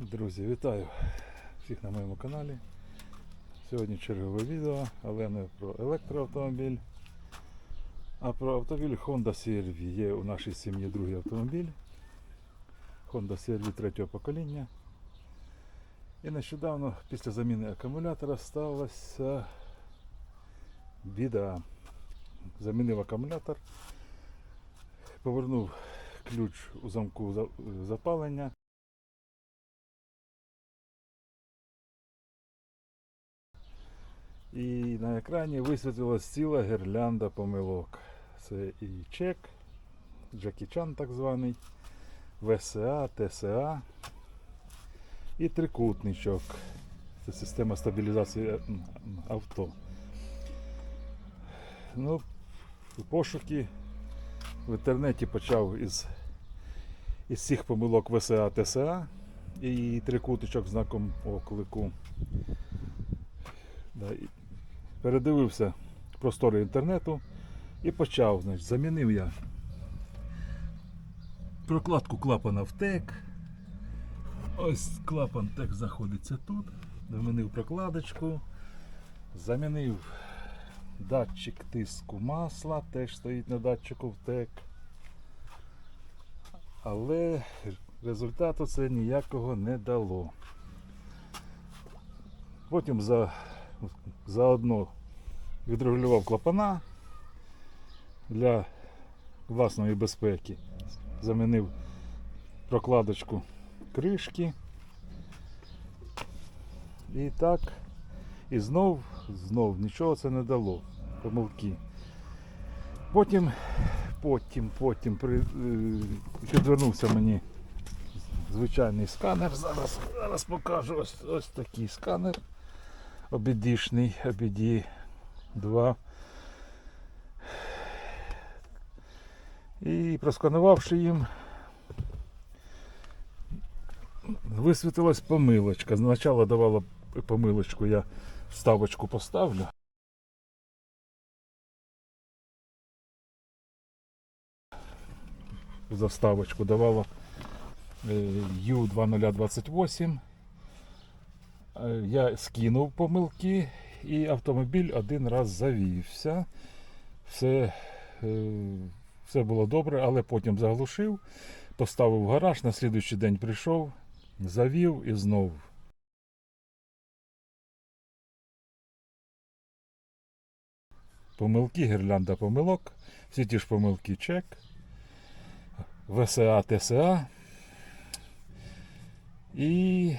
Друзі, вітаю всіх на моєму каналі. Сьогодні чергове відео, але не про електроавтомобіль, а про автомобіль Honda CR-V. Є у нашій сім'ї другий автомобіль. Honda CR-V третього покоління. І нещодавно після заміни акумулятора сталася біда. Замінив акумулятор, повернув ключ у замку запалення. І на екрані висвітлилась ціла гірлянда помилок. Це і чек, Джекі Чан так званий, ВСА, ТСА і трикутничок. Це система стабілізації м, авто. Ну, пошуки в інтернеті почав із, із всіх помилок ВСА, ТСА і трикутничок з знаком оклику. Передивився простори інтернету і почав. Значить, замінив я прокладку клапана в ТЕК. Ось клапан ТЕК знаходиться тут. Замінив прокладочку. Замінив датчик тиску масла, теж стоїть на датчику в ТЕК. Але результату це ніякого не дало. Потім за заодно відрегулював клапана для власної безпеки. Замінив прокладочку кришки. І так, і знов, знов нічого це не дало. Помилки. Потім, потім, потім при, е, підвернувся мені звичайний сканер. Зараз, зараз покажу ось, ось такий сканер обідішний, обіді 2. І просканувавши їм, висвітилась помилочка. Спочатку давала помилочку, я вставочку поставлю. Заставочку давала е, U2028. Е, Я скинув помилки і автомобіль один раз завівся. Все, е, все було добре, але потім заглушив, поставив в гараж, на слідуючий день прийшов, завів і знов. Помилки, гірлянда помилок, всі ті ж помилки чек, ВСА, ТСА. І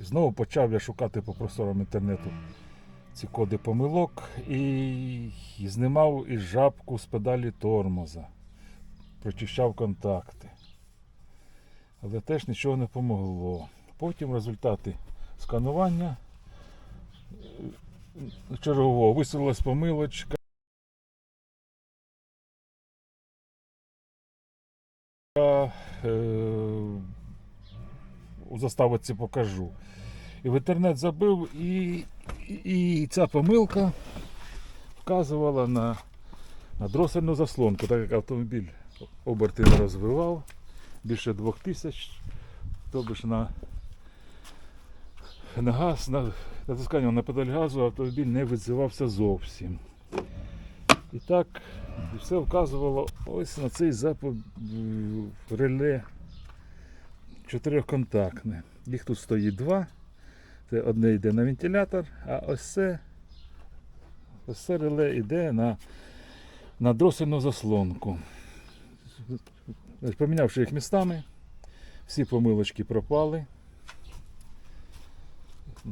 Знову почав я шукати по просторам інтернету ці коди помилок і, і знімав із жабку з педалі тормоза, прочищав контакти. Але теж нічого не помогло. Потім результати сканування чергового висунулась помилочка. Е, у заставці покажу. І в інтернет забив, і, і, і ця помилка вказувала на, на дросельну заслонку, так як автомобіль оберти не розвивав більше 2000, тобто на, на газ, на натискання на педаль газу автомобіль не відзивався зовсім. І так все вказувало ось на цей запад реле чотирьохконтактне. Їх тут стоїть два. Це одне йде на вентилятор, а ось це, ось це реле йде на, на дросельну заслонку. Помінявши їх містами, всі помилочки пропали.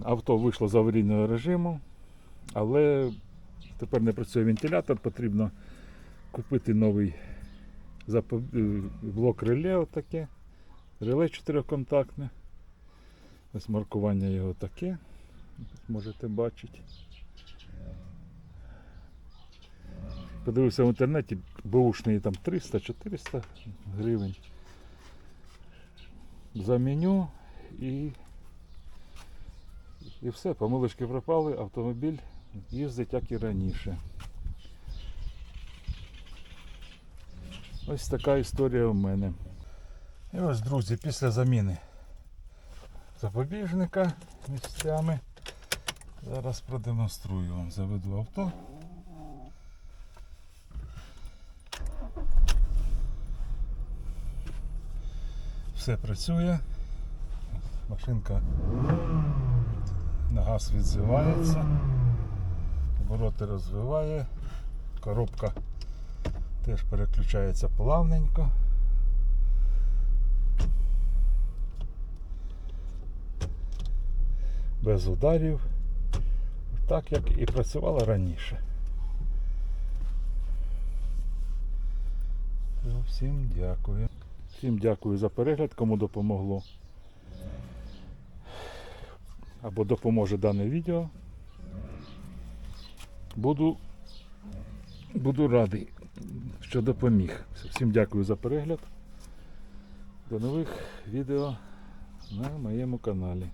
Авто вийшло з аварійного режиму, але тепер не працює вентилятор, потрібно купити новий е, блок реле отаке. Реле чотирьохконтактне. Ось маркування його таке. Можете бачити. Подивився в інтернеті, бушний там 300-400 гривень. Заміню і, і все, помилочки пропали, автомобіль їздить як і раніше. Ось така історія у мене. І ось, друзі, після заміни запобіжника місцями. Зараз продемонструю вам. Заведу авто. Все працює. Машинка на газ відзивається. Обороти розвиває. Коробка теж переключається плавненько. Без ударів. Так як і працювала раніше. Всім дякую. Всім дякую за перегляд, кому допомогло. Або допоможе дане відео. Буду, буду радий, що допоміг. Всім дякую за перегляд. До нових відео на моєму каналі.